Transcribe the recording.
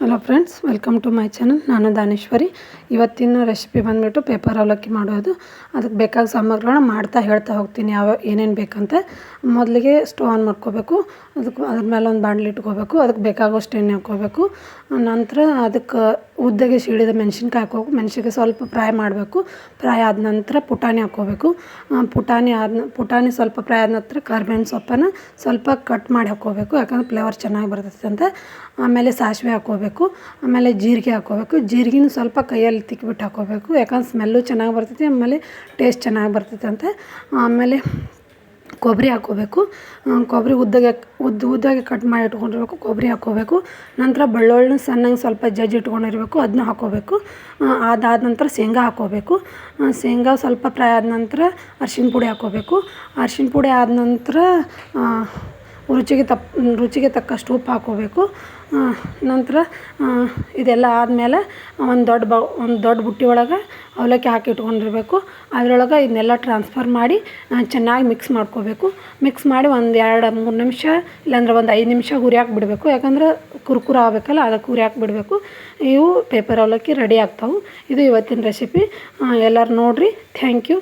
Hello friends welcome to my channel ನಾನು ದಾನೇಶ್ವರಿ ಇವತ್ತಿನ recipe ಬಂದುಬಿಟ್ಟು ಪೇಪರ್ ಅವಲಕ್ಕಿ ಮಾಡೋದು. ಅದಕ್ಕೆ ಬೇಕಾದ ಸಾಮಗ್ರಿಗಳನ್ನ ಮಾಡ್ತಾ ಹೇಳ್ತಾ ಹೋಗ್ತೀನಿ. ಯಾವ, ಏನೇನು ಬೇಕಂತ. ಮೊದಲಿಗೆ ಸ್ಟವ್ ಆನ್ ಮಾಡ್ಕೋಬೇಕು. ಅದಕ್ಕೆ ಅದ್ರ ಮೇಲೆ ಒಂದು ಬಾಂಡ್ಲಿ ಇಟ್ಕೋಬೇಕು. ಅದಕ್ಕೆ ಬೇಕಾಗುವಷ್ಟು ಎಣ್ಣೆ ಹಾಕ್ಕೋಬೇಕು. ನಂತರ ಅದಕ್ಕೆ ಉದ್ದಗೆ ಸೀಳಿದ ಮೆಣ್ಸಿನ್ಕಾಯಿ ಹಾಕೋಬೇಕು ಮೆಣಸಿಗೆ ಸ್ವಲ್ಪ ಫ್ರೈ ಮಾಡಬೇಕು. ಫ್ರೈ ಆದ ನಂತರ ಪುಟಾಣಿ ಹಾಕ್ಕೋಬೇಕು. ಪುಟಾಣಿ ಆದ ಪುಟಾಣಿ ಸ್ವಲ್ಪ ಫ್ರೈ ಆದ ನಂತರ ಕರ್ಬೇವಿನ ಸೊಪ್ಪನ್ನು ಸ್ವಲ್ಪ ಕಟ್ ಮಾಡಿ ಹಾಕ್ಕೋಬೇಕು. ಯಾಕಂದ್ರೆ ಫ್ಲೇವರ್ ಚೆನ್ನಾಗಿ ಬರ್ತೈತೆ ಅಂತ. ಆಮೇಲೆ ಸಾಸಿವೆ ಹಾಕ್ಕೋಬೇಕು. ಆಮೇಲೆ ಜೀರಿಗೆ ಹಾಕ್ಕೋಬೇಕು. ಜೀರಿಗೆನೂ ಸ್ವಲ್ಪ ಕೈಯಲ್ಲಿ ತಿಕ್ಕಿಬಿಟ್ಟು ಹಾಕ್ಕೋಬೇಕು. ಯಾಕಂದ್ರೆ ಸ್ಮೆಲ್ಲು ಚೆನ್ನಾಗಿ ಬರ್ತೈತಿ, ಆಮೇಲೆ ಟೇಸ್ಟ್ ಚೆನ್ನಾಗಿ ಬರ್ತೈತೆ ಅಂತ. ಆಮೇಲೆ ಕೊಬ್ಬರಿ ಹಾಕ್ಕೋಬೇಕು. ಕೊಬ್ಬರಿ ಉದ್ದಗೆ ಉದ್ದ, ಉದ್ದಾಗೆ ಕಟ್ ಮಾಡಿ ಇಟ್ಕೊಂಡಿರ್ಬೇಕು. ಕೊಬ್ಬರಿ ಹಾಕ್ಕೋಬೇಕು. ನಂತರ ಬೆಳ್ಳುಳ್ಳಿನ ಸಣ್ಣಗೆ ಸ್ವಲ್ಪ ಜಜ್ಜಿ ಇಟ್ಕೊಂಡಿರಬೇಕು. ಅದನ್ನ ಹಾಕ್ಕೋಬೇಕು. ಅದಾದ ನಂತರ ಶೇಂಗಾ ಹಾಕ್ಕೋಬೇಕು. ಶೇಂಗಾ ಸ್ವಲ್ಪ ಫ್ರೈ ಆದ ನಂತರ ಅರ್ಶಿಣ ಪುಡಿ ಹಾಕ್ಕೋಬೇಕು. ಅರ್ಶಿಣ ಪುಡಿ ಆದ ನಂತರ ರುಚಿಗೆ ತಪ್ಪ ರುಚಿಗೆ ತಕ್ಕಷ್ಟು ಉಪ್ಪು ಹಾಕ್ಕೋಬೇಕು ನಂತರ ಇದೆಲ್ಲ ಆದಮೇಲೆ ಒಂದು ದೊಡ್ಡ ಬ, ಒಂದು ದೊಡ್ಡ ಬುಟ್ಟಿ ಒಳಗೆ ಅವಲಕ್ಕಿ ಹಾಕಿ ಇಟ್ಕೊಂಡಿರಬೇಕು. ಅದ್ರೊಳಗೆ ಇದನ್ನೆಲ್ಲ ಟ್ರಾನ್ಸ್ಫರ್ ಮಾಡಿ ಚೆನ್ನಾಗಿ ಮಿಕ್ಸ್ ಮಾಡ್ಕೋಬೇಕು. ಮಿಕ್ಸ್ ಮಾಡಿ ಒಂದು ಎರಡು, ಮೂರು ನಿಮಿಷ, ಇಲ್ಲಾಂದ್ರೆ ಒಂದು ಐದು ನಿಮಿಷ ಹುರಿಯಾಕೆ ಬಿಡಬೇಕು ಯಾಕಂದ್ರೆ ಕುರ್ಕುರ ಆಗಬೇಕಲ್ಲ, ಅದಕ್ಕೆ ಹುರಿಯಾಕೆ ಬಿಡಬೇಕು ಇವು ಪೇಪರ್ ಅವಲಕ್ಕಿ ರೆಡಿ ಆಗ್ತಾವೆ. ಇದು ಇವತ್ತಿನ ರೆಸಿಪಿ ಎಲ್ಲರೂ ನೋಡಿರಿ. Thank you